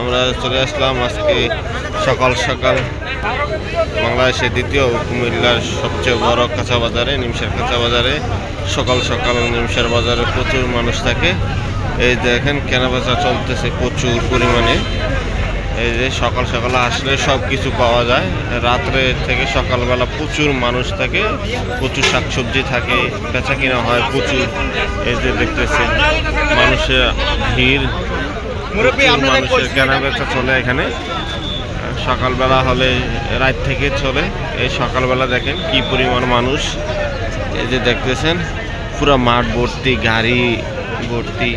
আমরা চলে আসলাম আজকে সকাল সকাল বাংলাদেশের দ্বিতীয় কুমিল্লার সবচেয়ে বড় কাঁচা বাজারে, নিমসার কাঁচা বাজারে। সকাল সকাল নিমসার বাজারে প্রচুর মানুষ থাকে। এই দেখেন কেনাবেচা চলতেছে প্রচুর পরিমাণে। এই যে সকাল সকাল আসলে সব কিছু পাওয়া যায়। রাত্রে থেকে সকালবেলা প্রচুর মানুষ থাকে, প্রচুর শাকসবজি থাকে, বেচা কিনা হয় প্রচুর। এই যে দেখতেছে মানুষের ভিড়। মানুষের কেনা বেচা চলে এখানে। সকালবেলা হলে রাত থেকে চলে। এই সকালবেলা দেখেন কি পরিমাণ মানুষ। এই যে দেখতেছেন পুরো মাঠ ভর্তি গাড়ি ভর্তি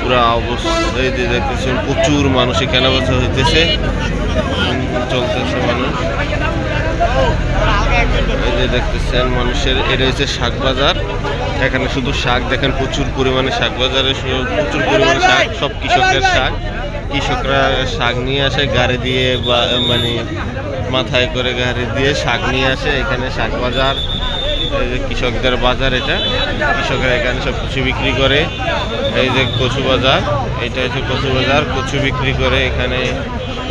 পুরো অবস্থা। এই যে দেখতেছেন প্রচুর মানুষের কেনা বেচা হইতেছে। চলতেছে মানুষ। এই যে দেখতেছেন মানুষের, এটা হচ্ছে শাক বাজার। এখানে শুধু শাক দেখেন, প্রচুর পরিমাণে শাক বাজারে প্রচুর পরিমাণে শাক, সব কৃষকের শাক। কৃষকরা শাক নিয়ে আসে, গাড়ি দিয়ে বা মানে মাথায় করে গাড়ি দিয়ে শাক নিয়ে আসে। এখানে শাক বাজার, এই যে কৃষকদের বাজার এটা। কৃষকরা এখানে সব কিছু বিক্রি করে। এই যে কচু বাজার, এটা হচ্ছে কচু বাজার। কচু বিক্রি করে এখানে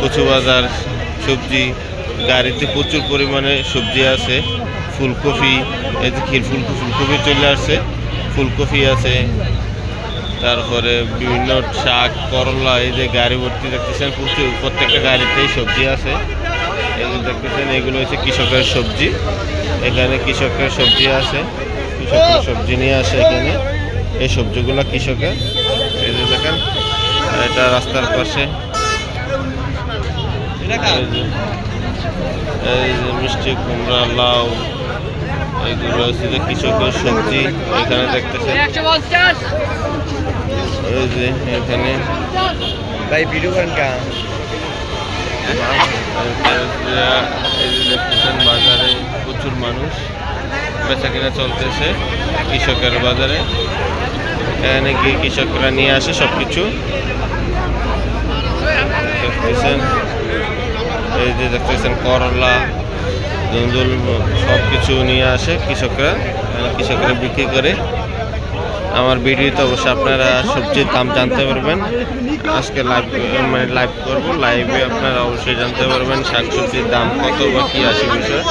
কচু বাজার, সবজি গাড়িতে প্রচুর পরিমাণে সবজি আছে, ফুলকপি, এই ফুলকপি ফুলকপি চলে আসছে, ফুলকপি আছে, তারপরে বিভিন্ন শাক, করলা, এই যে গাড়ি ভর্তি দেখতেছেন, প্রচুর, প্রত্যেকটা গাড়িতেই সবজি আছে। এই যে দেখতেছেন, এগুলো হচ্ছে কৃষকের সবজি, এখানে কৃষকের সবজি আছে, কৃষকের সবজি নিয়ে আসে এখানে, এই সবজিগুলো কৃষকের। এই যে দেখেন এটা রাস্তার পাশে। এই যে- মিষ্টি কুমড়া লাউ এইগুলো হচ্ছে যে কৃষকের সবজি এখানে দেখতেছেন। এই যে এখানে। ভাই ভিডিও করেন কা? এই যে দেখতেছেন বাজারে প্রচুর মানুষ বেচা কিনা চলতেছে কৃষকের বাজারে। এখানে গিয়ে কৃষকরা নিয়ে আসে সব কিছু দেখতেছেন। এই যে দেখতেছেন করলা ধুন্দুল সব কিছু নিয়ে আসে কৃষকরা কৃষকরা বিক্রি করে। আমার ভিডিওতে অবশ্যই আপনারা সবজির দাম জানতে পারবেন। আজকে লাইভ মানে লাইভ করব লাইভে আপনারা অবশ্যই জানতে পারবেন শাকসবজির দাম কত বা কী আসে বিষয়।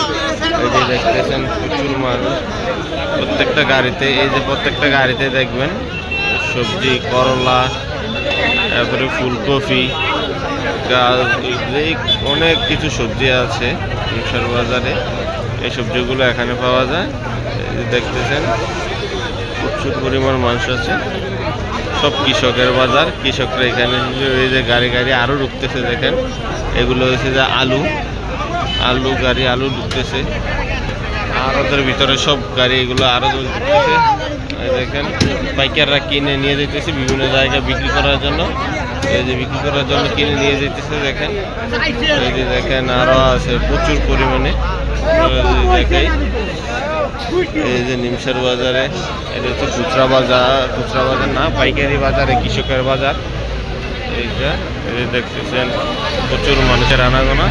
এই যে দেখতেছেন, প্রচুর মানুষ। প্রত্যেকটা গাড়িতে, এই যে প্রত্যেকটা গাড়িতে দেখবেন, সবজি, করলা, তারপরে ফুলকপি গাছ অনেক কিছু সবজি আছে মিশর বাজারে। এই সবজিগুলো এখানে পাওয়া যায়। দেখতেছেন, প্রচুর পরিমাণ মানুষ আছে। সব কৃষকের বাজার, কৃষকরা এখানে এই যে গাড়ি গাড়ি আরও ঢুকতেছে, দেখেন। এগুলো হচ্ছে যে আলু আলু গাড়ি আলু ঢুকতেছে। আর ওদের ভিতরে সব গাড়ি এগুলো আরও ঢুকতেছে। দেখেন, পাইকাররা কিনে নিয়ে যেতেছে বিভিন্ন জায়গায় বিক্রি করার জন্য। এই যে বিক্রি করার জন্য কিনে নিয়ে যেতেছে দেখেন। এই যে দেখেন আরও আছে প্রচুর পরিমাণে। দেখাই। এই যে নিমসার বাজারে, এটা হচ্ছে খুচরা বাজার খুচরা বাজার না, পাইকারি বাজারে, কৃষকের বাজার। এইটা, এই দেখতেছেন, প্রচুর মানুষের আনাগোনা।